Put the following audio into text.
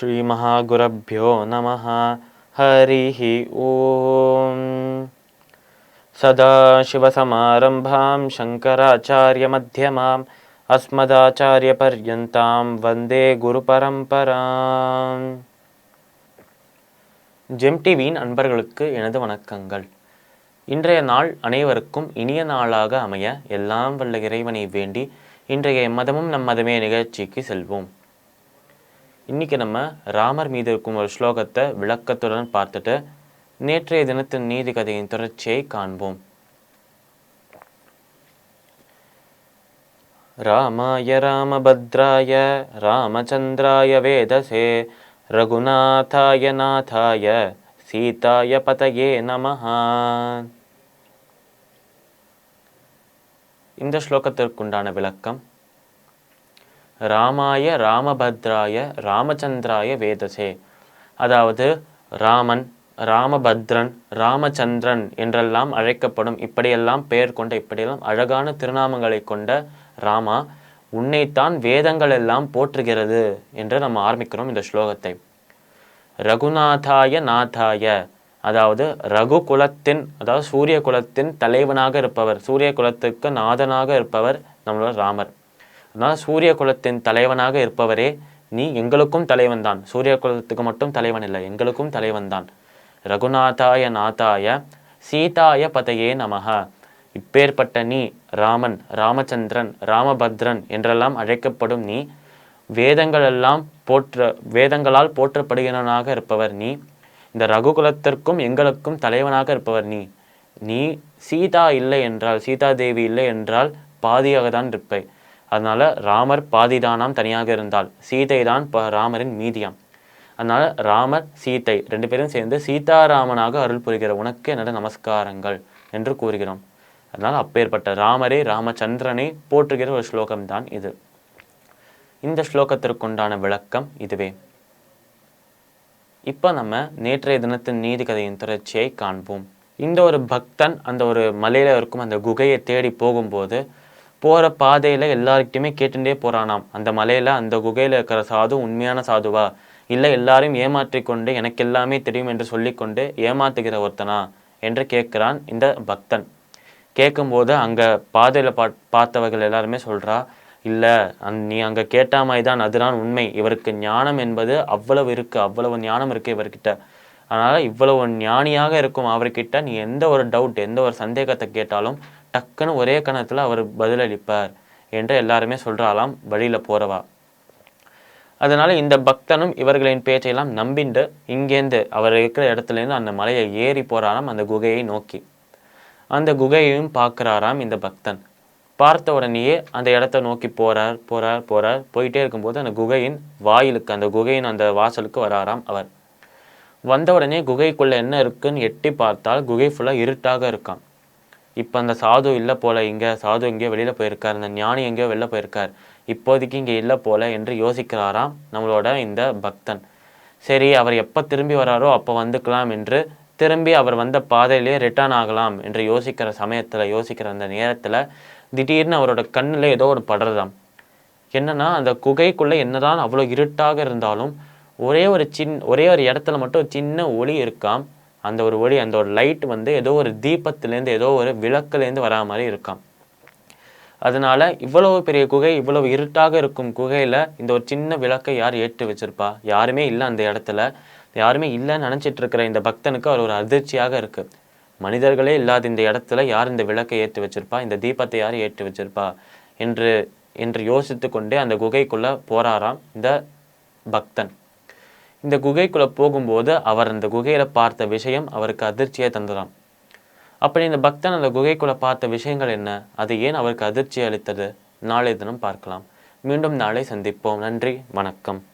श्रीमहागुरभ्यो नमः हरिः ॐ सदाशिवसमारम्भां शङ्कराचार्यमध्यमाम् अस्मदाचार्यपर्यन्तां वन्दे குருபரம்பராம் ஜெம் டிவியின் அன்பர்களுக்கு எனது வணக்கங்கள் இன்றைய நாள் அனைவருக்கும் இனிய நாளாக அமைய எல்லாம் வல்ல இறைவனை வேண்டி இன்றைய மதமும் நம் மதமே நிகழ்ச்சிக்கு செல்வோம் இன்னைக்கு நம்ம ராமர் மீது இருக்கும் ஒரு ஸ்லோகத்தை விளக்கத்துடன் பார்த்துட்டு நேற்றைய தினத்தின் நீதி கதையின் தொடர்ச்சியை காண்போம். ராமாய ராமபத்ராய ராமச்சந்திராய வேதசே ரகுநாதாய நாதாய சீதாய பதயே நமஹா. இந்த ஸ்லோகத்திற்குண்டான விளக்கம் ராமாய ராமபத்ராய ராமச்சந்திராய வேதசே. அதாவது ராமன் ராமபத்ரன் ராமச்சந்திரன் என்றெல்லாம் அழைக்கப்படும் இப்படியெல்லாம் பெயர் கொண்ட இப்படியெல்லாம் அழகான திருநாமங்களை கொண்ட ராமா உன்னைத்தான் வேதங்கள் எல்லாம் போற்றுகிறது என்று நம்ம ஆரம்பிக்கிறோம் இந்த ஸ்லோகத்தை. ரகுநாதாய நாதாய அதாவது ரகு குலத்தின் அதாவது சூரிய குலத்தின் தலைவனாக இருப்பவர் சூரிய குலத்துக்கு நாதனாக இருப்பவர் நம்மளோட ராமர். அதனால் சூரிய குலத்தின் தலைவனாக இருப்பவரே நீ எங்களுக்கும் தலைவன் தான் சூரிய குலத்துக்கு மட்டும் தலைவன் இல்லை எங்களுக்கும் தலைவன் தான் ரகுநாதாய நாதாய சீதாய பதையே நமக இப்பேற்பட்ட நீ ராமன் ராமச்சந்திரன் ராமபத்ரன் என்றெல்லாம் அழைக்கப்படும் நீ வேதங்களெல்லாம் போற்ற வேதங்களால் போற்றப்படுகிறவனாக இருப்பவர் நீ இந்த ரகுகுலத்திற்கும் எங்களுக்கும் தலைவனாக இருப்பவர் நீ. நீ சீதா இல்லை என்றால் சீதா தேவி இல்லை என்றால் பாதியாக தான் இருப்பை அதனால் ராமர் பாதிதானாம் தனியாக இருந்தால் சீதை தான் ராமரின் மீதியாம். அதனால் ராமர் சீதை ரெண்டு பேரும் சேர்ந்து சீதாராமனாக அருள் புரிகிற உனக்கு என்னோட நமஸ்காரங்கள் என்று கூறுகிறோம். அதனால் அப்பேற்பட்ட ராமரே ராமச்சந்திரனை போற்றுகிற ஒரு ஸ்லோகம்தான் இது. இந்த ஸ்லோகத்திற்குண்டான விளக்கம் இதுவே. இப்போ நம்ம நேற்றைய தினத்தின் நீதி கதையின் தொடர்ச்சியை காண்போம். இந்த ஒரு பக்தன் அந்த ஒரு மலையில் இருக்கும் அந்த குகையை தேடி போகும்போது போகிற பாதையில் எல்லாருக்கிட்டையுமே கேட்டுட்டே போகிறானாம் அந்த மலையில் அந்த குகையில் இருக்கிற சாது உண்மையான சாதுவா? இல்லை எல்லாரையும் ஏமாற்றிக்கொண்டு எனக்கு எல்லாமே தெரியும் என்று சொல்லிக்கொண்டு ஏமாத்துகிற ஒருத்தனா? என்று கேட்குறான் இந்த பக்தன். கேட்கும்போது அங்கே பாதையில் பா பார்த்தவர்கள் எல்லாருமே சொல்கிறா இல்லை அந் நீ அங்கே கேட்டாமாய் மாதிரி தான் அதுதான் உண்மை. இவருக்கு ஞானம் என்பது அவ்வளவு இருக்குது அவ்வளவு ஞானம் இருக்குது இவர்கிட்ட. அதனால் இவ்வளவு ஞானியாக இருக்கும் அவர்கிட்ட நீ எந்த ஒரு டவுட் எந்த ஒரு சந்தேகத்தை கேட்டாலும் டக்குன்னு ஒரே கணத்தில் அவர் பதிலளிப்பார் என்று எல்லாருமே சொல்கிறாளாம் வழியில் போகிறவா அதனால் இந்த பக்தனும் இவர்களின் பேச்சையெல்லாம் நம்பிண்டு இங்கேருந்து அவர் இருக்கிற இடத்துலேருந்து அந்த மலையை ஏறி போகிறாராம் அந்த குகையை நோக்கி. அந்த குகையையும் பார்க்குறாராம் இந்த பக்தன். பார்த்த உடனேயே அந்த இடத்த நோக்கி போறார் போகிறார் போகிறார் போயிட்டே இருக்கும்போது அந்த குகையின் வாயிலுக்கு அந்த குகையின் அந்த வாசலுக்கு வராராம் அவர். வந்த உடனே குகைக்குள்ளே என்ன இருக்குன்னு எட்டி பார்த்தால் குகை ஃபுல்லாக இருட்டாக இருக்கான் இப்போ அந்த சாது இல்லை போல இங்கே சாது எங்கேயோ வெளியில் போயிருக்கார் அந்த ஞானி எங்கேயோ வெளில போயிருக்கார். இப்போதைக்கு இங்கே இல்லை போல என்று யோசிக்கிறாராம் நம்மளோட இந்த பக்தன். சரி அவர் எப்போ திரும்பி வராரோ அப்போ வந்துக்கலாம் என்று திரும்பி அவர் வந்த பாதையிலே ரிட்டர்ன் ஆகலாம் என்று யோசிக்கிற சமயத்தில் யோசிக்கிற அந்த நேரத்தில் திடீர்னு அவரோட கண்ணில் ஏதோ ஒரு படுறதாம் என்னென்னா அந்த குகைக்குள்ளே என்னதான் அவ்வளோ இருட்டாக இருந்தாலும் ஒரே ஒரு சின் ஒரே ஒரு இடத்துல மட்டும் சின்ன ஒளி இருக்காம். அந்த ஒரு ஒளி அந்த ஒரு லைட் வந்து ஏதோ ஒரு தீபத்துலேருந்து ஏதோ ஒரு விளக்குலேருந்து வரா மாதிரி இருக்கான் அதனால இவ்வளவு பெரிய குகை இவ்வளவு இருட்டாக இருக்கும் குகையில் இந்த ஒரு சின்ன விளக்கை யார் ஏற்றி வச்சிருப்பா? யாருமே இல்லை அந்த இடத்துல. யாருமே இல்லைன்னு நினச்சிட்டு இருக்கிற இந்த பக்தனுக்கு அவர் ஒரு அதிர்ச்சியாக இருக்குது மனிதர்களே இல்லாத இந்த இடத்துல யார் இந்த விளக்கை ஏற்றி வச்சிருப்பா? இந்த தீபத்தை யார் ஏற்றி வச்சிருப்பா? என்று என்று யோசித்து கொண்டே அந்த குகைக்குள்ளே போறாராம் இந்த பக்தன். இந்த குகைக்குள்ளே போகும்போது அவர் அந்த குகையில் பார்த்த விஷயம் அவருக்கு அதிர்ச்சியை தந்துடும் அப்படி இந்த பக்தன் அந்த குகைக்குள்ளே பார்த்த விஷயங்கள் என்ன? அது ஏன் அவருக்கு அதிர்ச்சி அளித்தது? நாளை தினம் பார்க்கலாம். மீண்டும் நாளை சந்திப்போம். நன்றி. வணக்கம்.